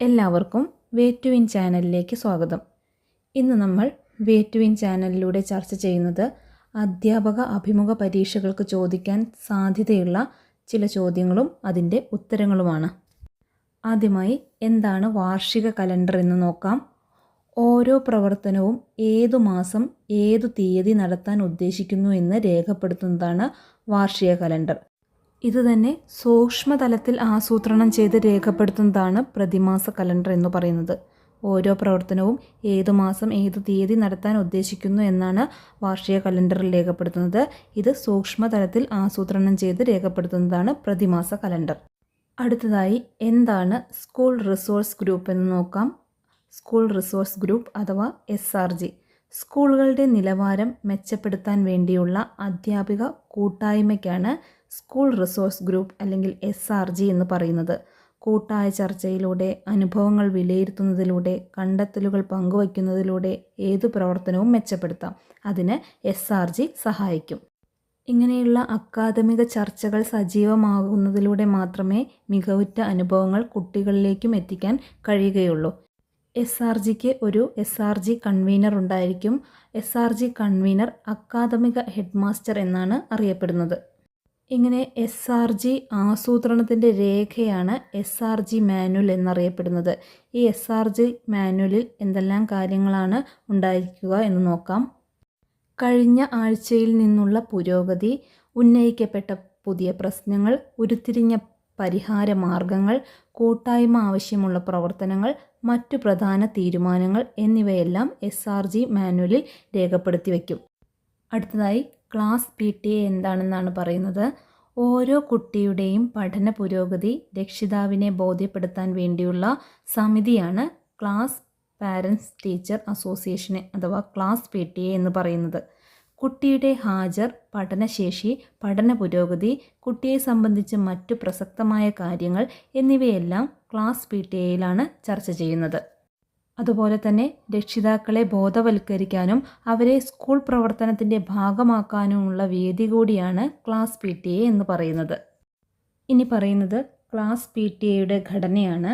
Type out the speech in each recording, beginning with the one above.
എല്ലാവർക്കും way to win ചാനലിലേക്ക് സ്വാഗതം. ഇന്ന് നമ്മൾ വേ ടു വിൻ ചാനലിലൂടെ ചർച്ച ചെയ്യുന്നത് അധ്യാപക അഭിമുഖ പരീക്ഷകൾക്ക് ചോദിക്കാൻ സാധ്യതയുള്ള ചില ചോദ്യങ്ങളും അതിന്റെ ഉത്തരങ്ങളുമാണ്. ആദ്യമായി എന്താണ് വാർഷിക കലണ്ടർ എന്ന് നോക്കാം. ഓരോ പ്രവർത്തനവും ഏതു മാസം ഏതു തീയതി നടത്താൻ ഉദ്ദേശിക്കുന്നു എന്ന് രേഖപ്പെടുത്തുന്നതാണ് വാർഷിക കലണ്ടർ. ഇത് തന്നെ സൂക്ഷ്മതലത്തിൽ ആസൂത്രണം ചെയ്ത് രേഖപ്പെടുത്തുന്നതാണ് പ്രതിമാസ കലണ്ടർ എന്ന് പറയുന്നത്. ഓരോ പ്രവർത്തനവും ഏതു മാസം ഏത് തീയതി നടത്താൻ ഉദ്ദേശിക്കുന്നു എന്നാണ് വാർഷിക കലണ്ടറിൽ രേഖപ്പെടുത്തുന്നത്. ഇത് സൂക്ഷ്മതലത്തിൽ ആസൂത്രണം ചെയ്ത് രേഖപ്പെടുത്തുന്നതാണ് പ്രതിമാസ കലണ്ടർ. അടുത്തതായി എന്താണ് സ്കൂൾ റിസോഴ്സ് ഗ്രൂപ്പ് എന്ന് നോക്കാം. സ്കൂൾ റിസോഴ്സ് ഗ്രൂപ്പ് അഥവാ എസ് ആർ ജി. സ്കൂളുകളുടെ നിലവാരം മെച്ചപ്പെടുത്താൻ വേണ്ടിയുള്ള അധ്യാപിക കൂട്ടായ്മയ്ക്കാണ് സ്കൂൾ റിസോഴ്സ് ഗ്രൂപ്പ് അല്ലെങ്കിൽ എസ് ആർ ജി എന്ന് പറയുന്നത്. കൂട്ടായ ചർച്ചയിലൂടെ അനുഭവങ്ങൾ വിലയിരുത്തുന്നതിലൂടെ കണ്ടെത്തലുകൾ പങ്കുവയ്ക്കുന്നതിലൂടെ ഏതു പ്രവർത്തനവും മെച്ചപ്പെടുത്താം. അതിന് എസ് ആർ ജി സഹായിക്കും. ഇങ്ങനെയുള്ള അക്കാദമിക ചർച്ചകൾ സജീവമാകുന്നതിലൂടെ മാത്രമേ മികവുറ്റ അനുഭവങ്ങൾ കുട്ടികളിലേക്കും എത്തിക്കാൻ കഴിയുകയുള്ളൂ. എസ് ആർ ജിക്ക് ഒരു എസ് ആർ ജി കൺവീനർ ഉണ്ടായിരിക്കും. എസ് ആർ ജി കൺവീനർ അക്കാദമിക ഹെഡ്മാസ്റ്റർ എന്നാണ് അറിയപ്പെടുന്നത്. ഇങ്ങനെ എസ് ആർ ജി ആസൂത്രണത്തിന്റെ രേഖയാണ് എസ് ആർ ജി മാനുവൽ എന്നറിയപ്പെടുന്നത്. ഈ എസ് ആർ ജി മാനുവലിൽ എന്തെല്ലാം കാര്യങ്ങളാണ് ഉണ്ടായിരിക്കുക എന്ന് നോക്കാം. കഴിഞ്ഞ ആഴ്ചയിൽ നിന്നുള്ള പുരോഗതി ഉന്നയിക്കപ്പെട്ട പുതിയ പ്രശ്നങ്ങൾ ഉരുത്തിരിഞ്ഞ പരിഹാര മാർഗങ്ങൾ കൂട്ടായ്മ ആവശ്യമുള്ള പ്രവർത്തനങ്ങൾ മറ്റു പ്രധാന തീരുമാനങ്ങൾ എന്നിവയെല്ലാം എസ് ആർ ജി മാനുവലിൽ രേഖപ്പെടുത്തി വയ്ക്കും. അടുത്തതായി ക്ലാസ് പി ടി എ എന്താണെന്നാണ് പറയുന്നത്. ഓരോ കുട്ടിയുടെയും പഠന പുരോഗതി രക്ഷിതാവിനെ ബോധ്യപ്പെടുത്താൻ വേണ്ടിയുള്ള സമിതിയാണ് ക്ലാസ് പാരൻസ് ടീച്ചർ അസോസിയേഷന് അഥവാ ക്ലാസ് പി ടി എ എന്ന് പറയുന്നത്. കുട്ടിയുടെ ഹാജർ പഠനശേഷി പഠന പുരോഗതി കുട്ടിയെ സംബന്ധിച്ച് മറ്റു പ്രസക്തമായ കാര്യങ്ങൾ എന്നിവയെല്ലാം ക്ലാസ് പി ടി എയിലാണ് ചർച്ച ചെയ്യുന്നത്. അതുപോലെ തന്നെ രക്ഷിതാക്കളെ ബോധവൽക്കരിക്കാനും അവരെ സ്കൂൾ പ്രവർത്തനത്തിന്റെ ഭാഗമാക്കാനുമുള്ള വേദി കൂടിയാണ് ക്ലാസ് പി ടി എ എന്ന് പറയുന്നത്. ഇനി പറയുന്നത് ക്ലാസ് പി ടി എയുടെ ഘടനയാണ്.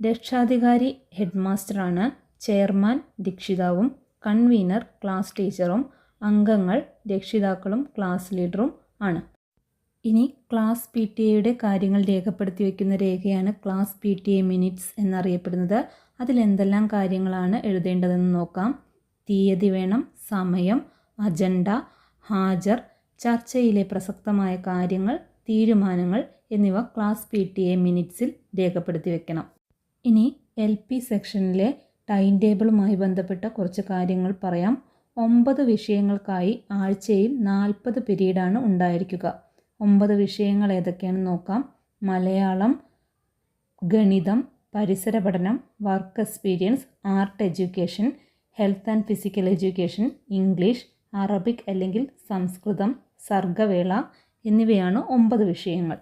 രക്ഷാധികാരി ഹെഡ് മാസ്റ്ററാണ് ചെയർമാൻ രക്ഷിതാവും കൺവീനർ ക്ലാസ് ടീച്ചറും അംഗങ്ങൾ രക്ഷിതാക്കളും ക്ലാസ് ലീഡറും ആണ്. ഇനി ക്ലാസ് പി ടി എയുടെ കാര്യങ്ങൾ രേഖപ്പെടുത്തി വയ്ക്കുന്ന രേഖയാണ് class P T A minutes എന്നറിയപ്പെടുന്നത്. അതിലെന്തെല്ലാം കാര്യങ്ങളാണ് എഴുതേണ്ടതെന്ന് നോക്കാം. തീയതി വേണം സമയം അജണ്ട ഹാജർ ചർച്ചയിലെ പ്രസക്തമായ കാര്യങ്ങൾ തീരുമാനങ്ങൾ എന്നിവ ക്ലാസ് പി ടി എ മിനിറ്റ്സിൽ രേഖപ്പെടുത്തി വെക്കണം. ഇനി എൽ പി സെക്ഷനിലെ ടൈം ടേബിളുമായി ബന്ധപ്പെട്ട കുറച്ച് കാര്യങ്ങൾ പറയാം. ഒമ്പത് വിഷയങ്ങൾക്കായി ആഴ്ചയിൽ നാൽപ്പത് പിരീഡാണ് ഉണ്ടായിരിക്കുക. ഒമ്പത് വിഷയങ്ങൾ ഏതൊക്കെയാണെന്ന് നോക്കാം. മലയാളം ഗണിതം പരിസര പഠനം work experience art education health and physical education English Arabic അല്ലെങ്കിൽ സംസ്കൃതം സർഗവേള എന്നിവയാണ് ഒമ്പത് വിഷയങ്ങൾ.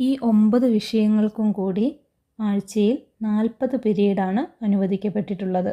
ഈ ഒമ്പത് വിഷയങ്ങൾക്കും കൂടി ആഴ്ചയിൽ നാൽപ്പത് പിരീഡാണ് അനുവദിക്കപ്പെട്ടിട്ടുള്ളത്.